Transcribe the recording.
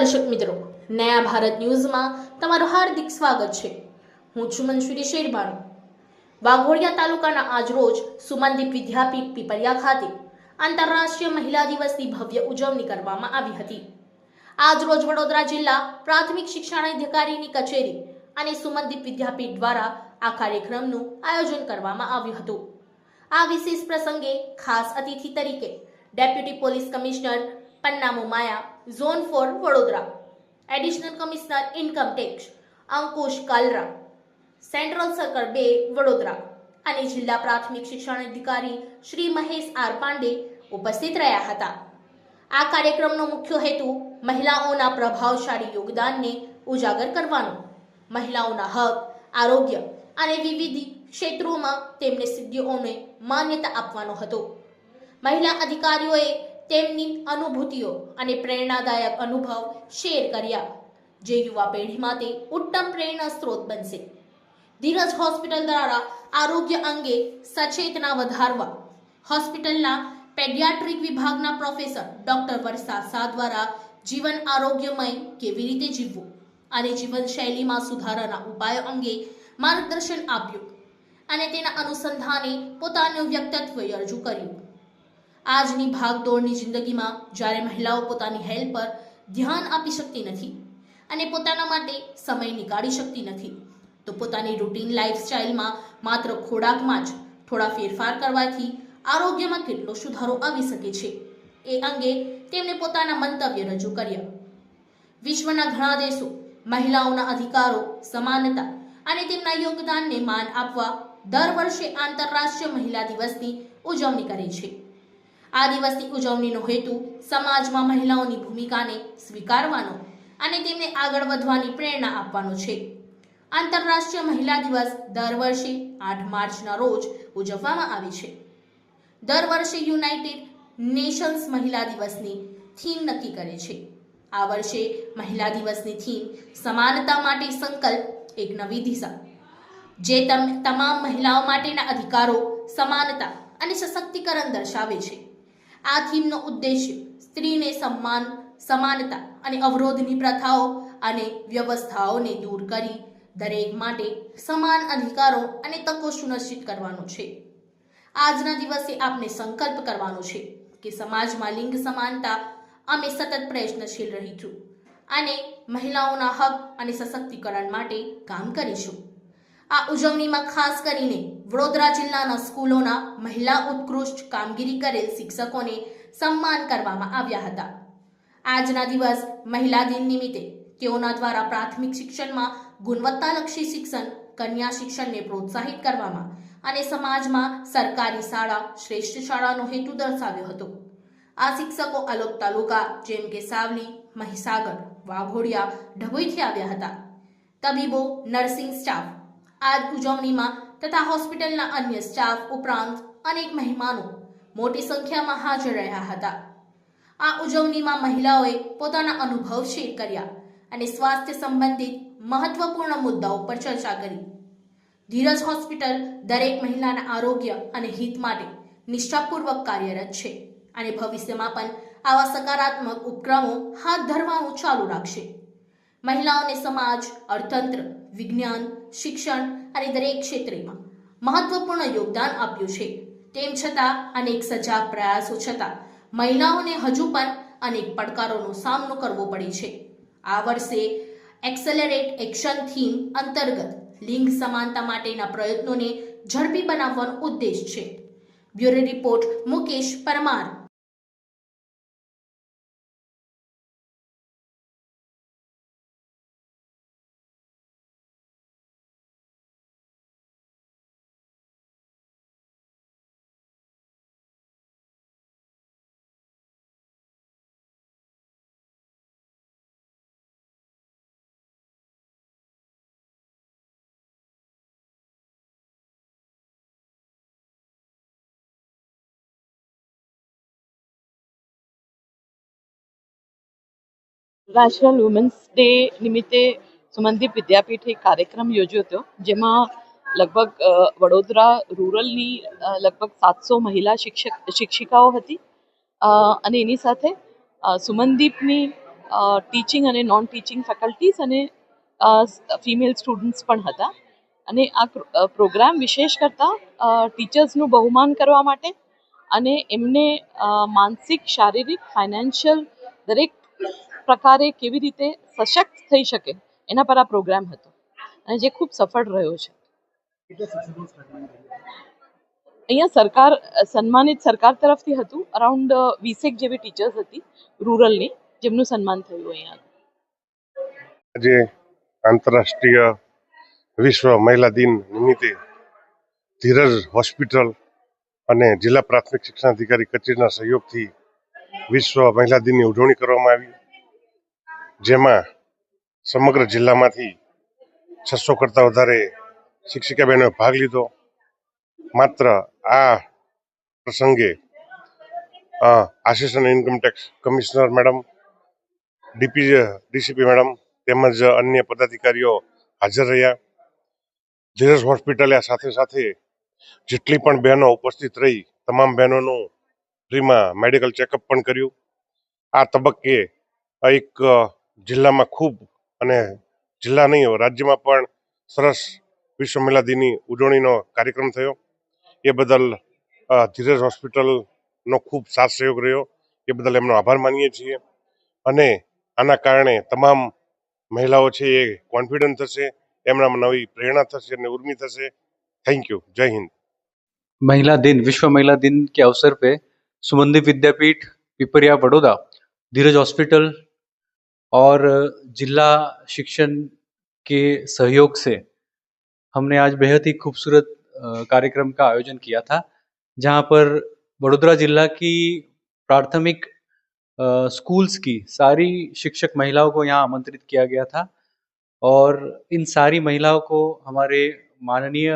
દર્શક મિત્રો, નયા ભારત ન્યૂઝમાં તમારું હાર્દિક સ્વાગત છે. હું છું મંજુરી શેરબાણુ વાઘોડિયા તાલુકાના આજરોજ સુમનદીપ વિદ્યાપીઠ પીપરિયા ખાતે આંતરરાષ્ટ્રીય મહિલા દિવસની ભવ્ય ઉજવણી કરવામાં આવી હતી. આજરોજ વડોદરા જિલ્લા પ્રાથમિક શિક્ષણાધિકારીની કચેરી અને સુમનદીપ વિદ્યાપીઠ દ્વારા આ કાર્યક્રમનું આયોજન કરવામાં આવ્યું હતું. આ વિશેષ પ્રસંગે ખાસ અતિથિ તરીકે deputy police commissioner Pannamu Maya zone four Vadodara additional commissioner income tax Ankush Kalra central circle બે વડોદરા અને જિલ્લા પ્રાથમિક શિક્ષણ અધિકારી શ્રી મહેશ આર પાંડે ઉપસ્થિત રહ્યા હતા. આ કાર્યક્રમનો મુખ્ય હેતુ મહિલાઓના પ્રભાવશાળી યોગદાનને ઉજાગર કરવાનો. મહિલાઓના હક, આરોગ્ય અને વિવિધ ક્ષેત્રોમાં તેમને સિદ્ધિઓને માન્યતા આપવાનો હતો. મહિલા અધિકારીઓએ તેમની અનુભૂતિઓ અને પ્રેરણાદાયક અનુભવ શેર કર્યા. જે યુવા પેઢી માટે ઉત્તમ પ્રેરણા સ્ત્રોત બનશે. ધીરજ હોસ્પિટલ દ્વારા આરોગ્ય અંગે સચેતના વધારવા. હોસ્પિટલના પેડિયાટ્રિક વિભાગના પ્રોફેસર ડોક્ટર વર્ષા શાહ દ્વારા જીવન આરોગ્યમય કેવી રીતે જીવવું અને જીવનશૈલીમાં સુધારાના ઉપાયો અંગે માર્ગદર્શન આપ્યું અને તેના અનુસંધાને પોતાનું વ્યક્તિત્વ રજૂ કર્યું. આજની ભાગદોડની જિંદગીમાં જ્યારે મહિલાઓ પોતાની હેલ્થ પર ધ્યાન આપી શકતી નથી અને પોતાના માટે સમય નીકાળી શકતી નથી, તો પોતાની રૂટીન લાઇફસ્ટાઇલમાં માત્ર ખોરાકમાં જ થોડા ફેરફાર કરવાથી આરોગ્યમાં કેટલો સુધારો આવી શકે છે એ અંગે તેમણે પોતાના મંતવ્ય રજૂ કર્યા. વિશ્વના ઘણા દેશો મહિલાઓના અધિકારો, સમાનતા અને તેમના યોગદાનને માન આપવા દર વર્ષે આંતરરાષ્ટ્રીય મહિલા દિવસની ઉજવણી કરે છે. આ દિવસની ઉજવણીનો હેતુ સમાજમાં મહિલાઓની ભૂમિકાને સ્વીકારવાનો અને તેમને આગળ વધવાની પ્રેરણા આપવાનો છે. આંતરરાષ્ટ્રીય મહિલા દિવસ દર વર્ષે આઠ માર્ચના રોજ ઉજવવામાં આવે છે. દર વર્ષે યુનાઇટેડ નેશન્સ મહિલા દિવસની થીમ નક્કી કરે છે. આ વર્ષે મહિલા દિવસની થીમ સમાનતા માટે સંકલ્પ એક નવી દિશા. જે તમ, તમામ મહિલાઓ માટેના અધિકારો સમાનતા અને સશક્તિકરણ દર્શાવે છે. આ થીમનો ઉદ્દેશ્ય સ્ત્રીને સન્માન, સમાનતા અને અવરોધની પ્રથાઓ અને વ્યવસ્થાઓને દૂર કરી દરેક માટે સમાન અધિકારો અને તકો સુનિશ્ચિત કરવાનો છે. આજના દિવસે આપણે સંકલ્પ કરવાનો છે કે સમાજમાં લિંગ સમાનતા અમે સતત પ્રયત્નશીલ રહીશું અને મહિલાઓના હક અને સશક્તિકરણ માટે કામ કરીશું. આ ઉજવણીમાં ખાસ કરીને વડોદરા જિલ્લાના સ્કૂલોના મહિલા ઉત્કૃષ્ટ કામગીરી કરેલ શિક્ષકોને સન્માન કરવામાં આવ્યા હતા. આજના દિવસ મહિલા દિન નિમિત્તે તેઓના દ્વારા પ્રાથમિક શિક્ષણમાં ગુણવત્તાલક્ષી શિક્ષણ, કન્યા શિક્ષણને પ્રોત્સાહિત કરવામાં અને સમાજમાં સરકારી શાળા, શ્રેષ્ઠ શાળાનો હેતુ દર્શાવ્યો હતો. આ શિક્ષકો અલોક તાલુકા જેમ કે સાવલી, મહીસાગર, વાઘોડિયા, ઢબોઈથી આવ્યા હતા. તબીબો, નર્સિંગ સ્ટાફ આ ઉજવણીમાં તથા હોસ્પિટલના અન્ય સ્ટાફ ઉપરાંત અનેક મહેમાનો મોટી સંખ્યામાં હાજર રહ્યા હતા. આ ઉજવણીમાં મહિલાઓએ પોતાના અનુભવ શેર કર્યા અને સ્વાસ્થ્ય સંબંધિત મહત્વપૂર્ણ મુદ્દાઓ પર ચર્ચા કરી. ધીરજ હોસ્પિટલ દરેક મહિલાના આરોગ્ય અને હિત માટે નિષ્ઠાપૂર્વક કાર્યરત છે અને ભવિષ્યમાં પણ આવા સકારાત્મક ઉપક્રમો હાથ ધરવાનું ચાલુ રાખશે. મહિલાઓને સમાજ, અર્થતંત્ર, વિજ્ઞાન શિક્ષણ અને દરેક ક્ષેત્રમાં મહત્વપૂર્ણ યોગદાન આપ્યું છે. તેમ છતાં, અનેક સજાગ પ્રયાસો છતાં, મહિલાઓને હજુ પણ અનેક પડકારોનો સામનો કરવો પડે છે. આ વર્ષે એક્સેલરેટ એક્શન થીમ અંતર્ગત લિંગ સમાનતા માટેના પ્રયત્નોને ઝડપી બનાવવાનો ઉદ્દેશ છે. Bureau report Mukesh Parmar. રાષ્ટ્રીય વુમન્સ ડે નિમિત્તે સુમનદીપ વિદ્યાપીઠે એક કાર્યક્રમ યોજ્યો હતો, જેમાં લગભગ વડોદરા રૂરલની લગભગ સાતસો મહિલા શિક્ષક, શિક્ષિકાઓ હતી. અને એની સાથે સુમનદીપની ટીચિંગ અને નોન ટીચિંગ ફેકલ્ટીઝ અને ફિમેલ સ્ટુડન્ટ્સ પણ હતા. અને આ પ્રોગ્રામ વિશેષ કરતાં ટીચર્સનું બહુમાન કરવા માટે અને એમને માનસિક, શારીરિક, ફાઇનાન્શિયલ દરેક પ્રકારે કેવી રીતે સશક્ત થઈ શકે એના પર આ પ્રોગ્રામ હતો. અને જે ખૂબ સફળ રહ્યો છે. અહીંયા સરકાર, સન્માનિત સરકાર તરફથી હતું અરાઉન્ડ વીસેક જેવી ટીચર્સ હતી, રૂરલની, જેમનું સન્માન થયું અહીંયા આજે આંતરરાષ્ટ્રીય વિશ્વ મહિલા દિન નિમિત્તે ધીરજ હોસ્પિટલ અને જિલ્લા પ્રાથમિક શિક્ષણાધિકારી કચેરીના સહયોગથી વિશ્વ મહિલા દિનની ઉજવણી કરવામાં આવી. જેમાં સમગ્ર જિલ્લામાંથી છસો કરતાં વધારે શિક્ષિકા બહેનોએ ભાગ લીધો. માત્ર આ પ્રસંગે assistant income tax commissioner madam DP DCP madam તેમજ અન્ય પદાધિકારીઓ હાજર રહ્યા. ધીરજ હોસ્પિટલે આ સાથે સાથે જેટલી પણ બહેનો ઉપસ્થિત રહી, તમામ બહેનોનું ફ્રીમાં મેડિકલ ચેકઅપ પણ કર્યું. આ તબક્કે એક જિલ્લામાં ખૂબ અને જિલ્લા નહીં રાજ્યમાં પણ સરસ વિશ્વ મહિલા દિનની ઉજવણીનો કાર્યક્રમ થયો એ બદલ અ, ધીરજ હોસ્પિટલનો ખૂબ સાથ સહયોગ રહ્યો એ બદલ એમનો આભાર માનીએ છીએ અને આના કારણે તમામ મહિલાઓ છે એ કોન્ફિડન્ટ થશે એમનામાં નવી પ્રેરણા થશે અને ઉર્મી થશે થેન્ક યુ જય હિન્દ महिला दिन विश्व महिला दिन के अवसर पे सुमनदीप विद्यापीठ पिपरिया बड़ौदा धीरज हॉस्पिटल और जिला शिक्षण के सहयोग से हमने आज बेहद ही खूबसूरत कार्यक्रम का आयोजन किया था, जहाँ पर बड़ोदरा जिला की प्राथमिक स्कूल्स की सारी शिक्षक महिलाओं को यहाँ आमंत्रित किया गया था और इन सारी महिलाओं को हमारे माननीय